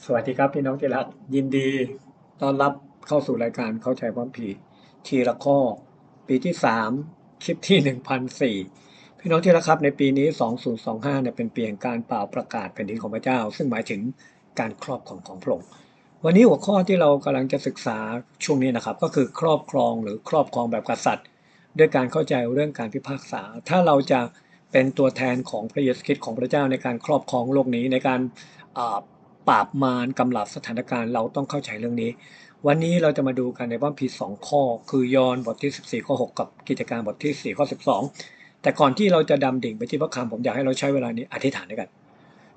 สวัสดีครับพี่น้องที่รักยินดีต้อนรับเข้าสู่รายการเข้าใจความผิดทีละข้อ ปีที่3คลิปที่1004พี่น้องที่รักครับในปีนี้2025เนี่ยเป็นปีแห่งการเป่าประกาศแผ่นดินของพระเจ้า ซึ่งหมายถึงการครอบของของพระองค์วันนี้หัวข้อที่เรากำลังจะศึกษาช่วงนี้นะครับ ก็คือครอบครองหรือครอบครองแบบกษัตริย์ ด้วยการเข้าใจเรื่องการพิพากษา ถ้าเราจะเป็นตัวแทนของพระเยซูคริสต์ของพระเจ้าในการครอบครองโลกนี้ในการ ปราบมารกำลับสถานการณ์เราต้องเข้าใจเรื่องนี้ วันนี้เราจะมาดูกันในบ้านพีสองข้อ คือยอนบทที่ 14 ข้อ 6 กับกิจการบทที่ 4 ข้อ 12 แต่ก่อนที่เราจะดำดิ่งไปที่พระคำผมอยากให้เราใช้เวลานี้อธิษฐานด้วยกัน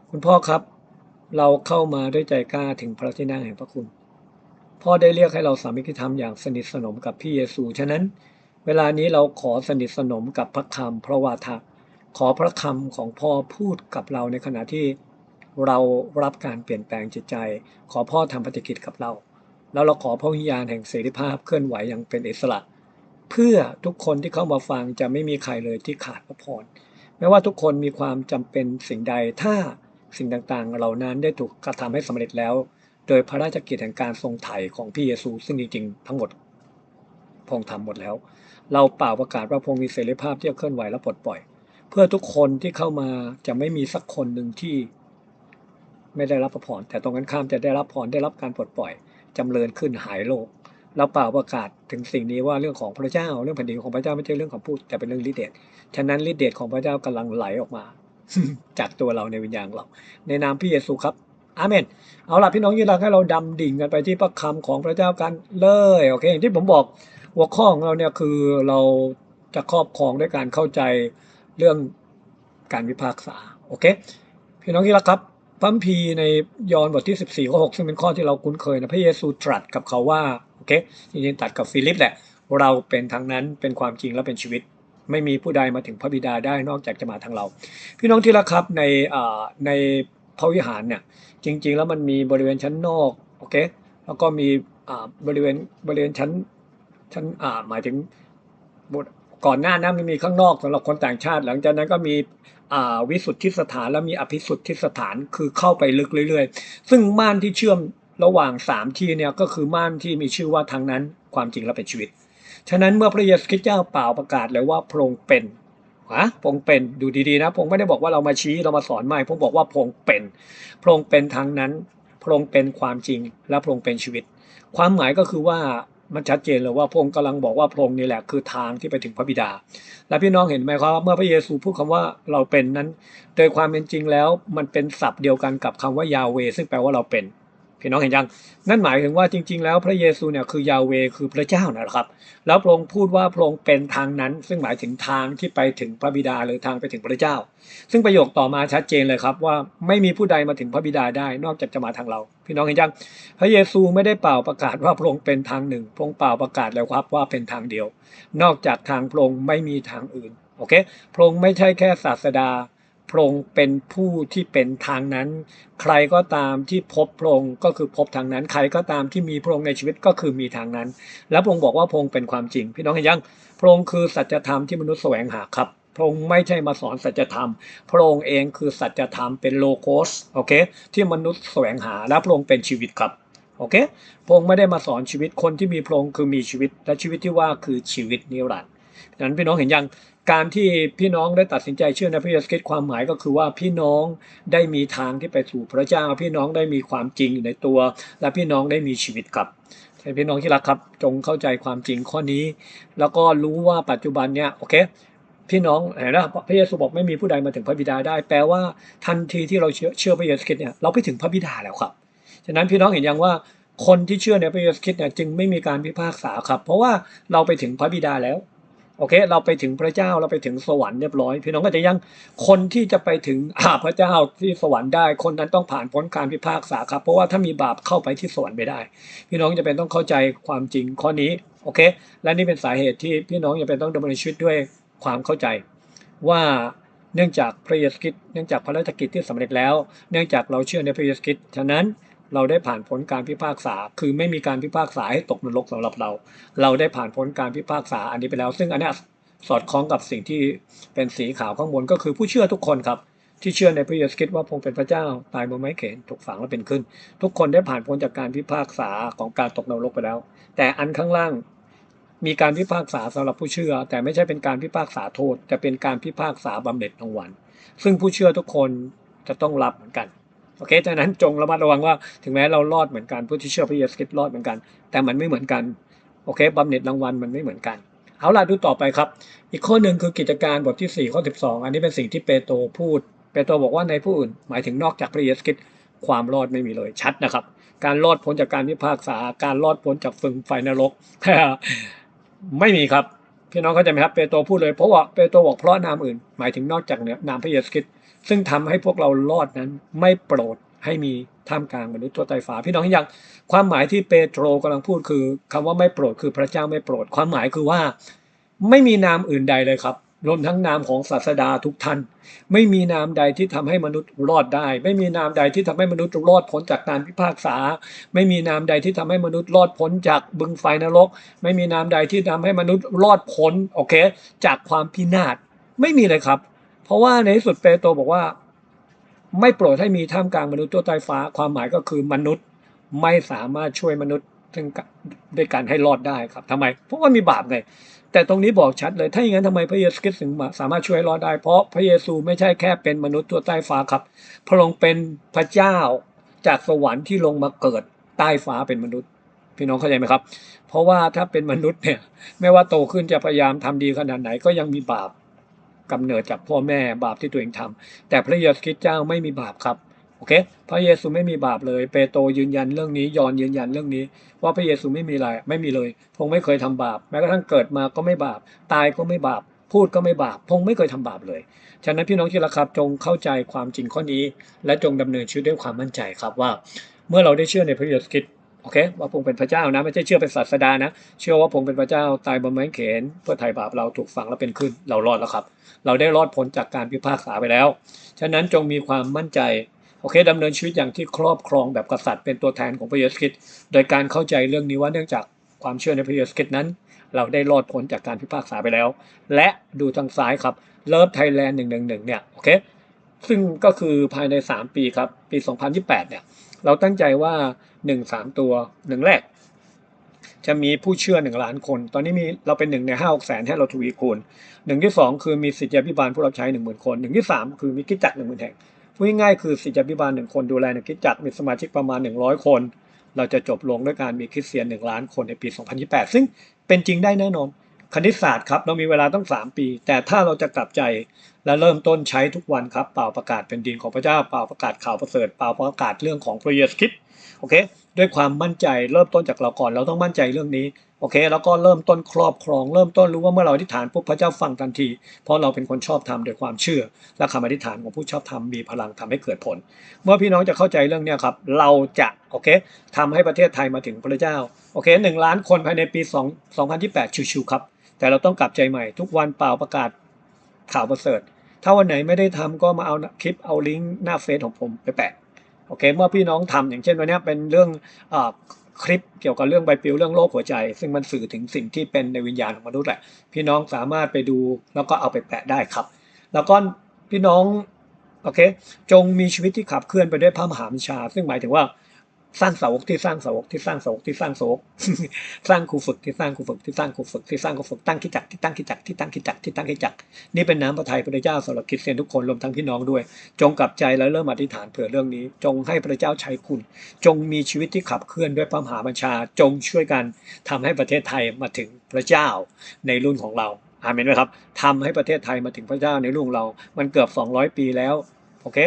คุณพ่อครับ เราเข้ามาด้วยใจกล้าถึงพระที่นั่งแห่งพระคุณพ่อได้เรียกให้เราสามัคคีธรรมอย่างสนิทสนมกับพี่เยซูฉะนั้น เวลานี้เราขอสนิทสนมกับพระคำพระวาทะขอพระคำของพ่อพูดกับเราในขณะที่ เรารับการเปลี่ยนแปลงจิตใจ ขอพ่อทำปฏิกิจกับเรา แล้วเราขอพระวิญญาณแห่งเสรีภาพเคลื่อนไหวอย่างเป็นอิสระ เพื่อทุกคนที่เข้ามาฟังจะไม่มีใครเลยที่ขาดพระพรไม่ว่าทุกคนมีความจำเป็นสิ่งใดถ้าสิ่งต่างๆ เหล่านั้นได้ถูกกระทำให้สำเร็จแล้ว โดยพระราชกิจแห่งการทรงไถ่ของพี่เยซู ซึ่งจริงๆ ทั้งหมดพงค์ทำหมดแล้ว เราเป่าประกาศว่าพระองค์มีเสรีภาพที่จะเคลื่อนไหวและปลดปล่อย เพื่อทุกคนที่เข้ามาจะไม่มีสักคนหนึ่งที่ ไม่ได้รับพระพรแต่ตรงกันข้ามจะได้รับพรได้รับการปลดปล่อยจำเริญขึ้นหายโลกเราเปล่าประกาศถึงสิ่งนี้ว่าเรื่องของพระเจ้า เรื่องแผ่นดินของพระเจ้าไม่ใช่เรื่องของพูดแต่เป็นเรื่องฤทธิ์เดชฉะนั้นฤทธิ์เดชของพระเจ้ากำลังไหลออกมา จากตัวเราในวิญญาณเรา ในนามพระเยซูครับอาเมน เอาล่ะพี่น้องยี่รักให้เราดำดิ่งกันไปที่พระคำของพระเจ้ากันเลยโอเคอย่างที่ผมบอกหัวข้อของเราเนี่ยคือเราจะครอบครองด้วยการเข้าใจเรื่องการพิพากษาโอเค พี่น้องที่รักครับ พัมภีในยอห์นบทที่ 14ข้อ6ซึ่งเป็นข้อที่เราคุ้นเคยนะพระเยซูตรัสกับเขาว่าโอเคจริงๆตรัสกับฟิลิปแหละ เราเป็นทางนั้นเป็นความจริงและเป็นชีวิต ไม่มีผู้ใดมาถึงพระบิดาได้นอกจากจะมาทางเรา พี่น้องที่รักครับในในพระวิหารเนี่ยจริง ๆ แล้วมันมีบริเวณชั้นนอกโอเคแล้วก็มีบริเวณบริเวณชั้นชั้นอ่าหมายถึงบทก่อนหน้านั้นมันมีข้างนอกสำหรับคนต่างชาติ หลังจากนั้นก็มี วิสุทธิสถานและมีอภิสุทธิสถานคือเข้าไปลึกเรื่อยๆ ซึ่งม่านที่เชื่อมระหว่างสามที่เนี่ยก็คือม่านที่มีชื่อว่าทางนั้นความจริงและเป็นชีวิต ฉะนั้นเมื่อพระเยซูคริสต์เจ้าเปล่าประกาศเลยว่าพระองค์เป็นฮะพระองค์เป็นดูดีๆนะพระองค์ไม่ได้บอกว่าเรามาชี้เรามาสอนไม่พระองค์บอกว่าพระองค์เป็นพระองค์เป็นทางนั้นพระองค์เป็นความจริงและพระองค์เป็นชีวิต ความหมายก็คือว่า มันชัดเจนเลยว่าพงค์กำลังบอกว่าพงค์นี่แหละคือทางที่ไปถึงพระบิดา และพี่น้องเห็นไหมครับว่าเมื่อพระเยซูพูดคำว่าเราเป็นนั้น โดยความเป็นจริงแล้วมันเป็นศัพท์เดียวกันกับคำว่ายาเวซึ่งแปลว่าเราเป็น พี่น้องเห็นยัง นั่นหมายถึงว่าจริง ๆ แล้วพระเยซูเนี่ยคือยาเวคือพระเจ้านะครับ แล้วพระองค์พูดว่าพระองค์เป็นทางนั้น ซึ่งหมายถึงทางที่ไปถึงพระบิดาหรือทางไปถึงพระเจ้า ซึ่งประโยคต่อมาชัดเจนเลยครับว่าไม่มีผู้ใดมาถึงพระบิดาได้ นอกจากจะมาทางเรา พี่น้องเห็นยัง พระเยซูไม่ได้เป่าประกาศว่าพระองค์เป็นทางหนึ่ง พระองค์เป่าประกาศแล้วครับว่าเป็นทางเดียว นอกจากทางพระองค์ไม่มีทางอื่น โอเค พระองค์ไม่ใช่แค่ศาสดา พระองค์เป็นผู้ที่เป็นทางนั้น ใครก็ตามที่พบพระองค์ก็คือพบทางนั้น ใครก็ตามที่มีพระองค์ในชีวิตก็คือมีทางนั้น แล้วพระองค์บอกว่าพระองค์เป็นความจริง พี่น้องเห็นยังพระองค์คือสัจธรรมที่มนุษย์แสวงหาครับพระองค์ไม่ใช่มาสอนสัจธรรม พระองค์เองคือสัจธรรมเป็นโลโกสโอเคที่มนุษย์แสวงหาและพระองค์เป็นชีวิตครับโอเคพระองค์ไม่ได้มาสอนชีวิตคนที่มีพระองค์คือมีชีวิต และชีวิตที่ว่าคือชีวิตนิรันดร์ดังนั้นพี่น้องเห็นยัง การที่พี่น้องได้ตัดสินใจเชื่อในพระเยซูคริสต์ความหมายก็คือว่าพี่น้องได้มีทางที่ไปสู่พระเจ้า พี่น้องได้มีความจริงอยู่ในตัว และพี่น้องได้มีชีวิตครับใช่พี่น้องที่รักครับจงเข้าใจความจริงข้อนี้ แล้วก็รู้ว่าปัจจุบันเนี่ยโอเคพี่น้องเห็นไหมพระเยซูบอกไม่มีผู้ใดมาถึงพระบิดาได้ แปลว่าทันทีที่เราเชื่อเชื่อพระเยซูคริสต์เนี่ยเราไปถึงพระบิดาแล้วครับฉะนั้นพี่น้องเห็นยังว่าคนที่เชื่อในพระเยซูคริสต์เนี่ยจึงไม่มีการพิพากษาครับ เพราะว่าเราไปถึงพระบิดาแล้ว โอเค เราไปถึงพระเจ้าเราไปถึงสวรรค์เรียบร้อย พี่น้องก็จะยังคนที่จะไปถึงอาพระเจ้าที่สวรรค์ได้ คนนั้นต้องผ่านพ้นการพิพากษาครับ เพราะว่าถ้ามีบาปเข้าไปที่สวรรค์ไม่ได้ พี่น้องจะเป็นต้องเข้าใจความจริงข้อนี้โอเค และนี่เป็นสาเหตุที่พี่น้องจะเป็นต้องดำเนินชีวิตด้วยความเข้าใจ ว่าเนื่องจากพระเยซูคริสต์เนื่องจากพระราชกิจที่สำเร็จแล้ว เนื่องจากเราเชื่อในพระเยซูคริสต์ฉะนั้น เราได้ผ่านพ้นการพิพากษา คือไม่มีการพิพากษาให้ตกนรกสำหรับเรา เราได้ผ่านพ้นการพิพากษาอันนี้ไปแล้ว ซึ่งอันนี้สอดคล้องกับสิ่งที่เป็นสีขาวข้างบนก็คือผู้เชื่อทุกคนครับ ที่เชื่อในพระเยซูคริสต์ว่าพงเป็นพระเจ้าตายบนไม้เขนถูกฝังและเป็นขึ้น ทุกคนได้ผ่านพ้นจากการพิพากษาของการตกนรกไปแล้ว แต่อันข้างล่างมีการพิพากษาสำหรับผู้เชื่อ แต่ไม่ใช่เป็นการพิพากษาโทษแต่เป็นการพิพากษาบำเหน็จรางวัลซึ่งผู้เชื่อทุกคนจะต้องรับเหมือนกัน โอเคดังนั้นจงระมัดระวังว่าถึงแม้เรารอดเหมือนกันผู้ที่เชื่อพระเยซูคริสต์รอดเหมือนกัน แต่มันไม่เหมือนกันโอเคบำเหน็จรางวัลมันไม่เหมือนกัน เอาล่ะดูต่อไปครับ อีกข้อหนึ่งคือกิจการบทที่ 4 ข้อ 12 อันนี้เป็นสิ่งที่เปโตรพูด เปโตรบอกว่าในผู้อื่น หมายถึงนอกจากพระเยซูคริสต์ความรอดไม่มีเลยชัดนะครับ การรอดพ้นจากการพิพากษา การรอดพ้นจากฝึงไฟนรกไม่มีครับพี่น้องเข้าใจไหมครับเปโตรพูดเลยเพราะว่าเปโตรบอกเพราะนามอื่น หมายถึงนอกจากเนื้อนามพระเยซูคริสต์ ซึ่งทำให้พวกเรารอดนั้นไม่โปรดให้มีท่ามกลางมนุษย์ทั่วไตฟ้าพี่น้องเห็นยังความหมายที่เปโตรกำลังพูดคือคำว่าไม่โปรดคือพระเจ้าไม่โปรด ความหมายคือว่า ไม่มีนามอื่นใดเลยครับรวมทั้งนามของศาสดาทุกท่าน ไม่มีนามใดที่ทำให้มนุษย์รอดได้ ไม่มีนามใดที่ทำให้มนุษย์รอดพ้นจากการพิพากษา ไม่มีนามใดที่ทำให้มนุษย์รอดพ้นจากบึงไฟนรก ไม่มีนามใดที่ทำให้มนุษย์รอดพ้นโอเค จากความพินาศไม่มีเลยครับ เพราะว่าในที่สุดเปโตรบอกว่า ไม่โปรดให้มีท่ามกลางมนุษย์ตัวใต้ฟ้า ความหมายก็คือมนุษย์ไม่สามารถช่วยมนุษย์ถึงด้วยการให้รอดได้ครับทำไม เพราะว่ามีบาปไง แต่ตรงนี้บอกชัดเลย ถ้าอย่างนั้นทำไมพระเยซูคริสต์ถึงสามารถช่วยรอดได้ เพราะพระเยซูไม่ใช่แค่เป็นมนุษย์ตัวใต้ฟ้าครับ พระองค์เป็นพระเจ้าจากสวรรค์ที่ลงมาเกิดใต้ฟ้าเป็นมนุษย์ พี่น้องเข้าใจไหมครับ เพราะว่าถ้าเป็นมนุษย์เนี่ย ไม่ว่าโตขึ้นจะพยายามทำดีขนาดไหนก็ยังมีบาป กำเนิดจากพ่อแม่บาปที่ตัวเองทำแต่พระเยซูคริสต์เจ้าไม่มีบาปครับโอเคพระเยซูไม่มีบาปเลย เปโตรยืนยันเรื่องนี้ยอห์นยืนยันเรื่องนี้ ว่าพระเยซูไม่มีอะไรไม่มีเลยพงไม่เคยทำบาป แม้กระทั่งเกิดมาก็ไม่บาป ตายก็ไม่บาป พูดก็ไม่บาปพงไม่เคยทำบาปเลย ฉะนั้นพี่น้องที่รักครับจงเข้าใจความจริงข้อนี้ และจงดำเนินชีวิตด้วยความมั่นใจครับว่า เมื่อเราได้เชื่อในพระเยซูคริสต์ โอเคว่าพงเป็นพระเจ้านะ ไม่ใช่เชื่อเป็นศาสดานะ เชื่อว่าพงเป็นพระเจ้าตายบนไม้เขน เพื่อไถ่บาปเราถูกฝังแล้วเป็นขึ้นเรารอดแล้วครับ เราได้รอดพ้นจากการพิพากษาไปแล้ว ฉะนั้นจงมีความมั่นใจโอเคดำเนินชีวิตอย่างที่ครอบครองแบบกษัตริย์เป็นตัวแทนของพระเยซูคริสต์โดยการเข้าใจเรื่องนี้ว่าเนื่องจากความเชื่อในพระเยซูคริสต์นั้น เราได้รอดพ้นจากการพิพากษาไปแล้ว และดูทางซ้ายครับเลิฟไทยแลนด์หนึ่งหนึ่งหนึ่งเนี่ยโอเคซึ่งก็คือภายใน 3 ปีครับปี 2028เนี่ย เราตั้งใจว่า 1 3 ตัว 1 แรก จะมีผู้เชื่อ 1 ล้านคน ตอนนี้มีเราเป็น1ใน5 6แสนให้เราทวีคูณหนึ่งที่ 2 คือมีสิทธิพิบาลผู้รับใช้ 10,000 คนหนึ่งที่ 3 คือมีกิจจักร10,000แห่งพูดง่ายๆคือสิทธิพิบาล1คนดูแลหนึ่งกิจจักรมีสมาชิกประมาณ 100 คน เราจะจบลงด้วยการมีคริสเตียน 1 ล้านคนในปี 2028 ซึ่งเป็นจริงได้แน่นอน คณิตศาสตร์ครับเรามีเวลาต้อง3 ปี แต่ถ้าเราจะกลับใจและเริ่มต้นใช้ทุกวันครับ เป่าประกาศเป็นดินของพระเจ้าเป่าประกาศข่าวประเสริฐเป่าประกาศเรื่องของพระเยซูคริสต์โอเค ด้วยความมั่นใจเริ่มต้นจากเราก่อน เราต้องมั่นใจเรื่องนี้โอเค แล้วก็เริ่มต้นครอบครอง เริ่มต้นรู้ว่าเมื่อเราอธิษฐานปุ๊บพระเจ้าฟังทันที เพราะเราเป็นคนชอบทำโดยความเชื่อ และคำอธิษฐานของผู้ชอบทำมีพลังทำให้เกิดผล เมื่อพี่น้องจะเข้าใจเรื่องนี้ครับเราจะโอเคทำให้ประเทศไทยมาถึงพระเจ้าโอเคหนึ่งล้านคนภายในปี 2 2028ชิวๆครับ แต่เราต้องกลับใจใหม่ทุกวันเปล่าประกาศข่าวประเสริฐ ถ้าวันไหนไม่ได้ทำก็มาเอาคลิปเอาลิงก์หน้าเฟซของผมไปแปะโอเค เมื่อพี่น้องทำอย่างเช่นวันนี้เป็นเรื่องอคลิปเกี่ยวกับเรื่องใบปลิวเรื่องโรคหัวใจ ซึ่งมันสื่อถึงสิ่งที่เป็นในวิญญาณของมนุษย์แหละ พี่น้องสามารถไปดูแล้วก็เอาไปแปะได้ครับ แล้วก็พี่น้องโอเคจงมีชีวิตที่ขับเคลื่อนไปด้วยพระมหาบัญชา ซึ่งหมายถึงว่า สร้างสาวกที่สร้างสาวกที่สร้างสาวกที่สร้างสาวกสร้างครูฝึกที่สร้างครูฝึกที่สร้างครูฝึกที่สร้างครูฝึกตั้งกิจจักรที่ตั้งกิจจักรที่ตั้งกิจจักรที่ตั้งกิจจักรนี่เป็นน้ำพระทัยพระเจ้าสำหรับคริสเตียนทุกคนรวมทั้งพี่น้องด้วย จงกลับใจแล้วเริ่มอธิษฐานเผื่อเรื่องนี้ จงให้พระเจ้าใช้คุณ จงมีชีวิตที่ขับเคลื่อนด้วยพระมหาบัญชา จงช่วยกันทำให้ประเทศไทยมาถึงพระเจ้าในรุ่นของเราอาเมนไหมครับทำให้ประเทศไทยมาถึงพระเจ้าในรุ่นเรา มันเกือบ 200 ปีแล้วโอเค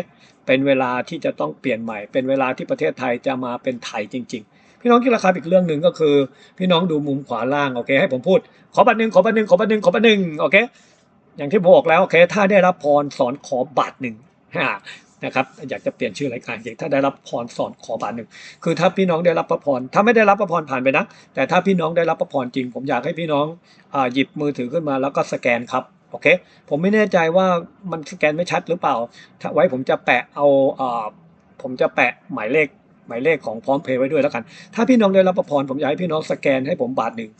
เป็นเวลาที่จะต้องเปลี่ยนใหม่ เป็นเวลาที่ประเทศไทยจะมาเป็นไทยจริง ๆ พี่น้องที่ราคาอีกเรื่องหนึ่งก็คือ พี่น้องดูมุมขวาล่างโอเคให้ผมพูด ขอบัตรหนึ่งขอบัตรหนึ่งขอบัตรหนึ่งขอบัตรหนึ่งโอเคอย่างที่บอกแล้วโอเคถ้าได้รับพรสอนขอบาทหนึ่งนะครับอยากจะเปลี่ยนชื่อรายการอย่างถ้าได้รับพรสอนขอบาทหนึ่งคือถ้าพี่น้องได้รับพระพรถ้าไม่ได้รับพระพรผ่านไปนะแต่ถ้าพี่น้องได้รับพระพรจริง ผมอยากให้พี่น้องหยิบมือถือขึ้นมาแล้วก็สแกนครับ โอเค ผมไม่แน่ใจว่ามันสแกนไม่ชัดหรือเปล่าถ้าไว้ผมจะแปะเอาเอ่อผมจะแปะหมายเลขหมายเลขของพร้อมเพย์ไว้ด้วยแล้วกัน ถ้าพี่น้องได้รับประพรผมอยากให้พี่น้องสแกนให้ผมบาทหนึ่ง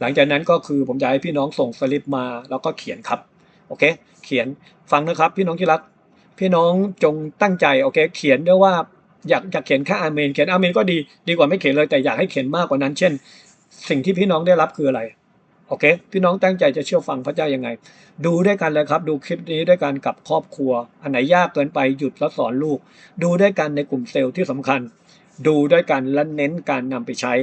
หลังจากนั้นก็คือผมอยากให้พี่น้องส่งสลิปมาแล้วก็เขียนครับ โอเค เขียนฟังนะครับ พี่น้องที่รัก พี่น้องจงตั้งใจโอเค เขียนด้วยว่าอยากอยากเขียนแค่อาเมน เขียนอาเมนก็ดี ดีกว่าไม่เขียนเลยแต่อยากให้เขียนมากกว่านั้น เช่น สิ่งที่พี่น้องได้รับคืออะไร โอเค พี่น้องตั้งใจจะเชื่อฟังพระเจ้ายังไง ดูด้วยกันเลยครับ ดูคลิปนี้ด้วยกันกับครอบครัว อันไหนยากเกินไปหยุดแล้วสอนลูก ดูด้วยกันในกลุ่มเซลล์ที่สำคัญ ดูด้วยกันและเน้นการนำไปใช้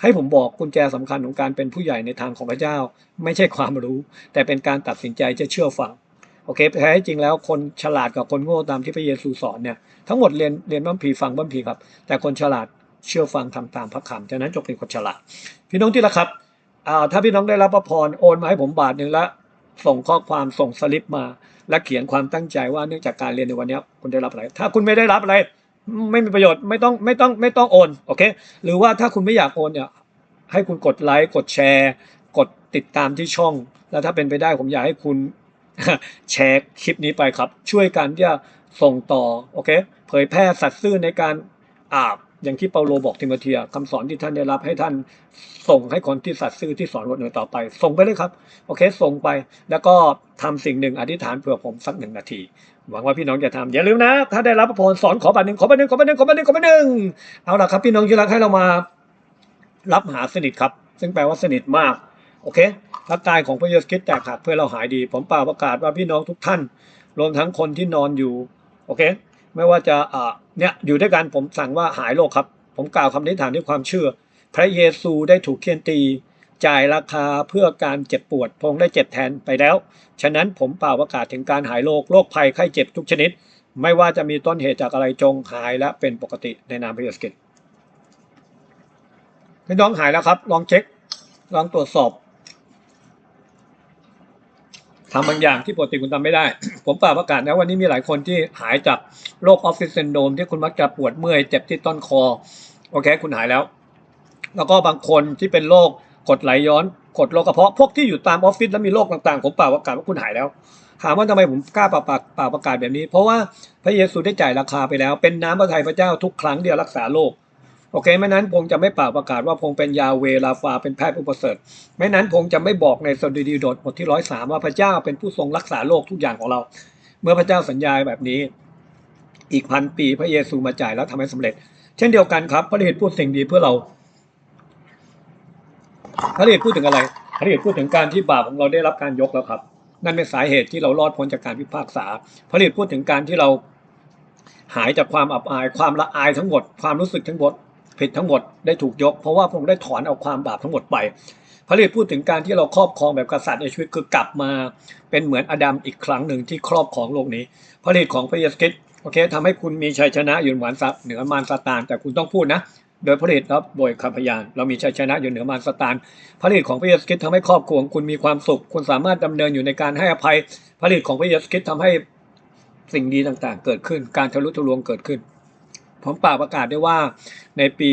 ให้ผมบอกกุญแจสำคัญของการเป็นผู้ใหญ่ในทางของพระเจ้า ไม่ใช่ความรู้ แต่เป็นการตัดสินใจจะเชื่อฟังโอเคแท้จริงแล้วคนฉลาดกับคนโง่ตามที่พระเยซูสอนเนี่ยทั้งหมดเรียนเรียนบัมพีฟังบัมพีครับ แต่คนฉลาดเชื่อฟังทำตามพระคำฉะนั้นจงเป็นคนฉลาด พี่น้องที่รักครับ ถ้าพี่น้องได้รับพระพรโอนมาให้ผมบาทหนึ่งแล้วส่งข้อความส่งสลิปมา และเขียนความตั้งใจว่าเนื่องจากการเรียนในวันนี้คุณได้รับอะไร ถ้าคุณไม่ได้รับอะไร ไม่มีประโยชน์ไม่ต้องไม่ต้องไม่ต้องโอนโอเค หรือว่าถ้าคุณไม่อยากโอนเนี่ยให้คุณกดไลค์กดแชร์ กดติดตามที่ช่อง แล้วถ้าเป็นไปได้ผมอยากให้คุณแชร์คลิปนี้ไปครับ ช่วยกันที่จะส่งต่อโอเค เผยแพร่สัตย์ซื่อในการอาบ อย่างที่เปาโลบอกทิโมธียคำสอนที่ท่านได้รับให้ท่านส่งให้คนที่สัตย์ซื่อที่สอนคนอื่นต่อไป ส่งไปเลยครับ โอเค ส่งไป แล้วก็ทำสิ่งหนึ่งอธิษฐานเผื่อผมสักหนึ่งนาที หวังว่าพี่น้องจะทำอย่าลืมนะ ถ้าได้รับพระพรสอนขอบัตรหนึ่งขอบัตรหนึ่งขอบัตรหนึ่งขอบัตรหนึ่งขอบัตรหนึ่งเอาล่ะครับ พี่น้องที่รักให้เรามา รับหาสนิทครับ ซึ่งแปลว่าสนิทมาก โอเคร่างกายของพระเยซูคริสต์แตกหักเพื่อเราหายดี ผมเป่าประกาศว่าพี่น้องทุกท่าน รวมทั้งคนที่นอนอยู่ โอเค ไม่ว่าจะอ่าเนี่ยอยู่ด้วยกันผมสั่งว่าหายโรคครับ ผมกล่าวคำอธิฐานด้วยความเชื่อ พระเยซูได้ถูกเคียนตี จ่ายราคาเพื่อการเจ็บปวดพงได้เจ็บแทนไปแล้ว ฉะนั้นผมเป่าประกาศถึงการหายโรคโรคภัยไข้เจ็บทุกชนิด ไม่ว่าจะมีต้นเหตุจากอะไรจงหายและเป็นปกติในนามพระเยซูคริสต์พี่น้องหายแล้วครับ ลองเช็คลองตรวจสอบ ทำบางอย่างที่ปกติคุณทำไม่ได้ ผมเปล่าประกาศนะวันนี้มีหลายคนที่หายจากโรคออฟฟิศซินโดมที่คุณมักจะปวดเมื่อยเจ็บที่ต้นคอ โอเค คุณหายแล้ว แล้วก็บางคนที่เป็นโรคกดไหลย้อนกดโรคกระเพาะพวกที่อยู่ตามออฟฟิศแล้วมีโรคต่างๆ ผมเปล่าประกาศว่าคุณหายแล้วถามว่าทำไมผมกล้าเปล่าประเปล่าประกาศแบบนี้ เพราะว่าพระเยซูได้จ่ายราคาไปแล้ว เป็นน้ำพระทัยพระเจ้าทุกครั้งที่จะรักษาโรค อเคไม่นั้นผมจะไม่เปล่าประกาศว่าผมเป็นยาเวลาฟาเป็นแพทย์ผู้ประเสริฐไม่นั้นผมจะไม่บอกในสดุดีโดดบทที่ร้อยสามว่าพระเจ้าเป็นผู้ทรงรักษาโรคทุกอย่างของเรา เมื่อพระเจ้าสัญญาแบบนี้ อีกพันปีพระเยซูมาจ่ายแล้วทำให้สำเร็จ เช่นเดียวกันครับ พระฤทธิ์พูดสิ่งดีเพื่อเรา พระฤทธิ์พูดถึงอะไร พระฤทธิ์พูดถึงการที่บาปของเราได้รับการยกแล้วครับ นั่นเป็นสาเหตุที่เรารอดพ้นจากการพิพากษา พระฤทธิ์พูดถึงการที่เราหายจากความอับอาย ความละอายทั้งหมด ความรู้สึกทั้งหมด ผิดทั้งหมดได้ถูกยก เพราะว่าพระองค์ได้ถอนเอาความบาปทั้งหมดไปพระฤทธิ์พูดถึงการที่เราครอบครองแบบกษัตริย์ในชีวิตคือกลับมาเป็นเหมือนอดัมอีกครั้งหนึ่งที่ครอบครองโลกนี้ พระฤทธิ์ของพระเยซูคริสต์โอเคทำให้คุณมีชัยชนะอยู่เหนือมารซาเหนือมารซาตานแต่คุณต้องพูดนะ โดยพระฤทธิ์ครับโดยคำพยาน เรามีชัยชนะอยู่เหนือมารซาตานพระฤทธิ์ของพระเยซูคริสต์ทำให้ครอบครัวของคุณมีความสุข คุณสามารถดำเนินอยู่ในการให้อภัย พระฤทธิ์ของพระเยซูคริสต์ทำให้สิ่งดีต่างๆ เกิดขึ้น การทะลุทะลวงเกิดขึ้น ผมปากประกาศได้ว่าในปี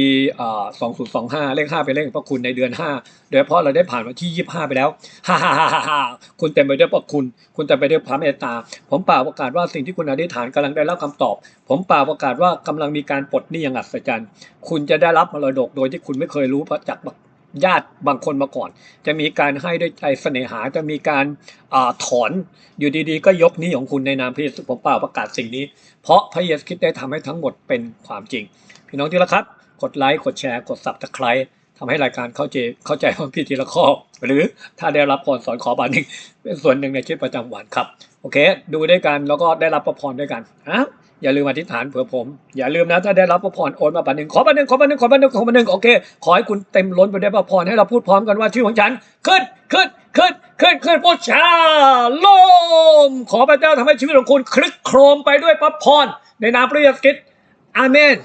2025 เลข 5 เป็นเลขของพระคุณในเดือน 5 โดยเฉพาะเราได้ผ่านวันที่ 25 ไปแล้ว ฮ่าฮ่าฮ่าฮ่าคุณเต็มไปด้วยพระคุณ คุณเต็มไปด้วยพระเมตตา ผมปากประกาศว่าสิ่งที่คุณอธิษฐานกำลังได้รับคำตอบ ผมปากประกาศว่ากำลังมีการปลดหนี้อย่างอัศจรรย์ คุณจะได้รับมรดกโดยที่คุณไม่เคยรู้เพราะจาก ญาติบางคนมาก่อน จะมีการให้ด้วยใจเสน่หาจะมีการอาถอนอยู่ดีๆ ก็ยกนี้ของคุณในนามพระเยซูผมเปล่าประกาศสิ่งนี้ เพราะพระเยซูคริสต์ได้ทำให้ทั้งหมดเป็นความจริง พี่น้องที่รักครับกดไลค์กดแชร์กด subscribe ทำให้รายการเข้าใจเข้าใจว่าพี่ทีละข้อ หรือถ้าได้รับพรสอนขอบาทหนึ่งเป็นส่วนหนึ่งในชีวิตประจำวันครับ โอเค ดูด้วยกันแล้วก็ได้รับพระพรด้วยกันอะ อย่าลืมอธิษฐานเผื่อผม อย่าลืมนะถ้าได้รับพระพรโอนมาบานหนึ่งขอบานหนึ่งขอบานหนึ่งขอบานหนึ่งขอบานหนึ่งโอเค ขอให้คุณเต็มล้นไปด้วยพระพรให้เราพูดพร้อมกันว่าชื่อของฉัน ขึ้นขึ้นขึ้นขึ้นขึ้นพุทธชาโลม ขอพระเจ้าทำให้ชีวิตของคุณคลึกโครมไปด้วยพระพรในนามพระเยซูคริสต์อาเมน